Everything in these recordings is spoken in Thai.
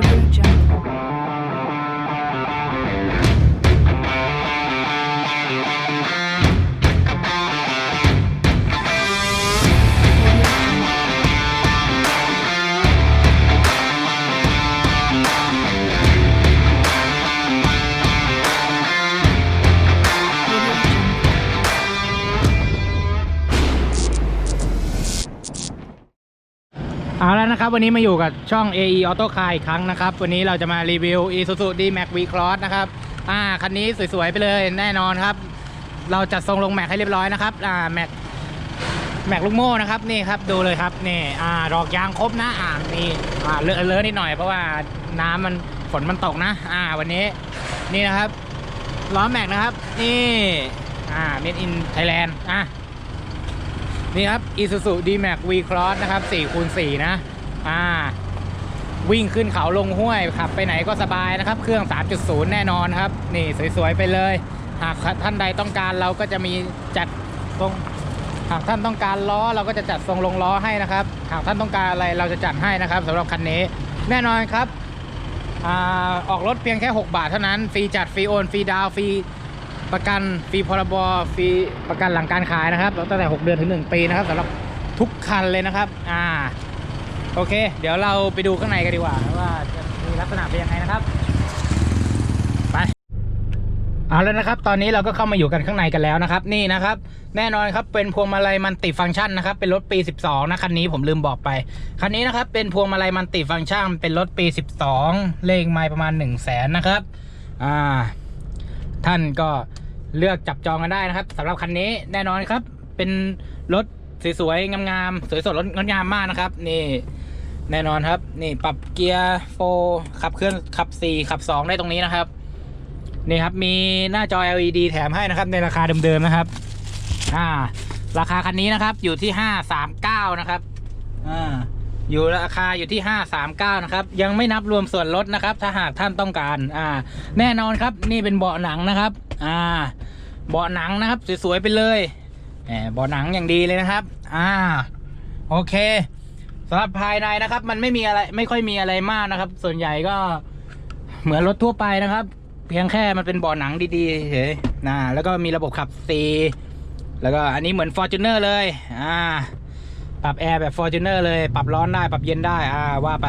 Tony. เอาแล้วนะครับ วันนี้มาอยู่กับช่อง AE Auto Car อีกครั้งนะครับ วันนี้เราจะมารีวิว Isuzu D-Max V-Cross นะครับอ่าคันนี้สวยๆไปเลยแน่นอนครับ เราจัดทรงลงแม็กให้เรียบร้อยนะครับอ่าแม็กแม็กลูกโม่นะครับนี่ครับดูเลยครับนี่อ่าดอกยางครบนะอ่านี่อ่าเลอะเลอะนิดหน่อยเพราะว่าน้ำมันฝนมันตกนะ อ่าวันนี้นี่นะครับล้อแม็กนะครับ นี่อ่า Made in Thailand อะ นี่ครับ Isuzu D-Max V-Cross นะครับ4คูณ4นะ อ่า วิ่งขึ้นเขาลงห้วยขับไปไหนก็สบายนะครับ เครื่อง 3.0 แน่นอนครับ นี่สวย ๆ ไปเลย หากท่านใดต้องการเราก็จะมีจัดทรงหากท่านต้องการล้อเราก็จะจัดทรงลงล้อให้นะครับ หากท่านต้องการอะไรเราจะจัดให้นะครับสำหรับคันนี้แน่นอนครับอออกรถเพียงแค่ 6 บาทเท่านั้น ฟรีจัด ฟรีโอน ฟรีดาวฟรี ประกันฟรีพรบฟรีประกันหลังการขายนะครับตั้งแต่ 6 เดือนถึง 1 ปีนะครับสำหรับทุกคันเลยนะครับ อ่า โอเค เดี๋ยวเราไปดูข้างในกันดีกว่าว่าจะมีลักษณะเป็นยังไงนะครับไปเอาแล้วนะครับ ตอนนี้เราก็เข้ามาอยู่กันข้างในกันแล้วนะครับ นี่นะครับ แน่นอนครับเป็นพวงมาลัยมันติฟังก์ชันนะครับ เป็นรถปี 12 นะคันนี้ผมลืมบอกไปคันนี้นะครับ เป็นพวงมาลัยมันติฟังก์ชันเป็นรถปี 12 เลขไมล์ประมาณ1 0 0 0 0แสนนะครับ อ่า ท่านก็เลือกจับจองกันได้นะครับสำหรับคันนี้แน่นอนครับ เป็นรถสวยๆงามๆสวยสดรถงดงามมากนะครับ นี่แน่นอนครับ นี่ปรับเกียร์โฟขับเคลื่อนขับ 4 ขับ 2 ได้ตรงนี้นะครับ นี่ครับมีหน้าจอ LED แถมให้นะครับในราคาเดิมๆนะครับ อ่า ราคาคันนี้นะครับอยู่ที่ 539 นะครับ อ่า อยู่ราคาอยู่ที่ 539 นะครับ ยังไม่นับรวมส่วนลดนะครับ ถ้าหากท่านต้องการ อ่า แน่นอนครับ นี่เป็นเบาะหนังนะครับ อ่า เบาะหนังนะครับ สวยๆไปเลยแหมเบาะหนังอย่างดีเลยนะครับ อ่า โอเคสำหรับภายในนะครับ มันไม่มีอะไรไม่ค่อยมีอะไรมากนะครับ ส่วนใหญ่ก็เหมือนรถทั่วไปนะครับ เพียงแค่มันเป็นเบาะหนังดีๆเฉยนะแล้วก็มีระบบขับซีแล้วก็อันนี้เหมือน Fortuner เลย อ่า ปรับแอร์แบบ Fortuner เลยปรับร้อนได้ปรับเย็นได้อ่าว่าไป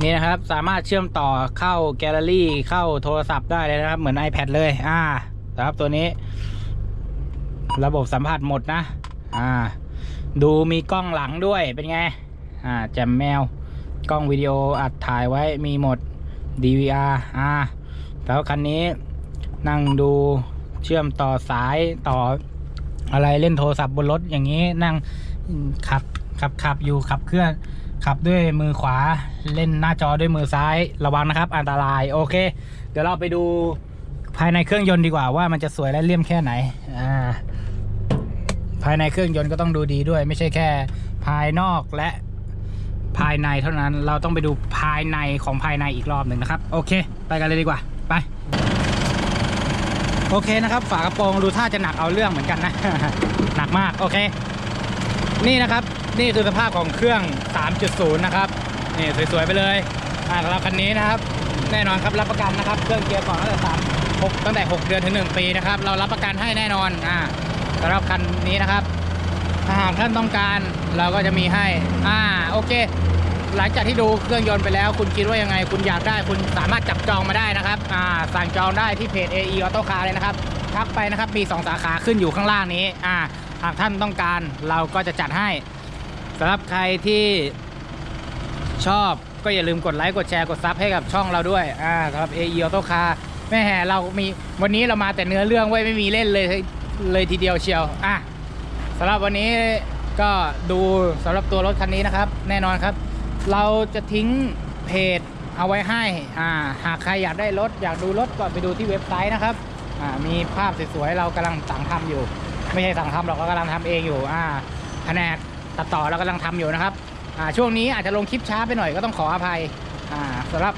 นี่นะครับ สามารถเชื่อมต่อเข้าแกลเลอรี่เข้าโทรศัพท์ได้เลยนะครับ เหมือน iPad เลย อ่าครับตัวนี้ ระบบสัมผัสหมดนะ อ่า ดูมีกล้องหลังด้วยเป็นไง อ่าแจมแมว กล้องวิดีโออัดถ่ายไว้มีหมด DVR อ่าแล้วคันนี้นั่งดูเชื่อมต่อสายต่ออะไรเล่นโทรศัพท์บนรถอย่างนี้นั่ง ขับขับขับอยู่ขับเคลื่อนขับด้วยมือขวาเล่นหน้าจอด้วยมือซ้ายระวังนะครับ อันตรายโอเค เดี๋ยวเราไปดูภายในเครื่องยนต์ดีกว่าว่ามันจะสวยและเลี่ยมแค่ไหนอ่าภายในเครื่องยนต์ก็ต้องดูดีด้วย ไม่ใช่แค่ ภายนอกและภายในเท่านั้นเราต้องไปดูภายในของภายในอีกรอบหนึ่งนะครับ โอเค ไปกันเลยดีกว่า ไป โอเคนะครับ ฝากระโปรงดูท่าจะหนักเอาเรื่องเหมือนกันนะ หนักมาก โอเค นี่นะครับนี่คือสภาพของเครื่อง 3.0 นะครับนี่สวยๆไปเลยอ่าสำหรับคันนี้นะครับ แน่นอนครับรับประกันนะครับ เครื่องเกียร์ก่อนตั้งแต่สามหกตั้งแต่ 6 เดือนถึง 1 ปีนะครับ เรารับประกันให้แน่นอนอ่าสำหรับคันนี้นะครับถ้าหากท่านต้องการเราก็จะมีให้อ่าโอเค หลังจากที่ดูเครื่องยนต์ไปแล้ว คุณคิดว่ายังไง คุณอยากได้คุณสามารถจับจองมาได้นะครับอ่าสั่งจองได้ที่เพจ AE Auto Car เลยนะครับทักไปนะครับมี 2 สาขาขึ้นอยู่ข้างล่างนี้อ่า หากท่านต้องการเราก็จะจัดให้สำหรับใครที่ชอบก็อย่าลืมกดไลค์กดแชร์กดซับให้กับช่องเราด้วยอ่าสำหรับ AE Auto Car แม่แห่เรามีวันนี้เรามาแต่เนื้อเรื่องไว้ไม่มีเล่นเลยเลยทีเดียวเชียวอะสำหรับวันนี้ก็ดูสำหรับตัวรถคันนี้นะครับ แน่นอนครับ เราจะทิ้งเพจเอาไว้ให้อ่าหากใครอยากได้รถอยากดูรถก็ไปดูที่เว็บไซต์นะครับอ่ามีภาพสวยๆเรากำลังสั่งทำอยู่ ไม่ใช่สั่งทำหรอกเรากำลังทำเองอยู่อ่าแผนกตัดต่อเรากำลังทำอยู่นะครับอ่าช่วงนี้อาจจะลงคลิปช้าไปหน่อยก็ต้องขออภัยอ่าสำหรับ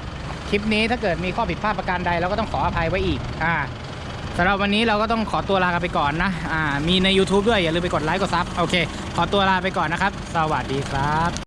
คลิปนี้ถ้าเกิดมีข้อผิดพลาดประการใดเราก็ต้องขออภัยไว้อีกอ่าสำหรับวันนี้เราก็ต้องขอตัวลากันไปก่อนนะอ่ามีใน YouTube ด้วยอย่าลืมไปกดไลค์กดซับโอเค ขอตัวลาไปก่อนนะครับ สวัสดีครับ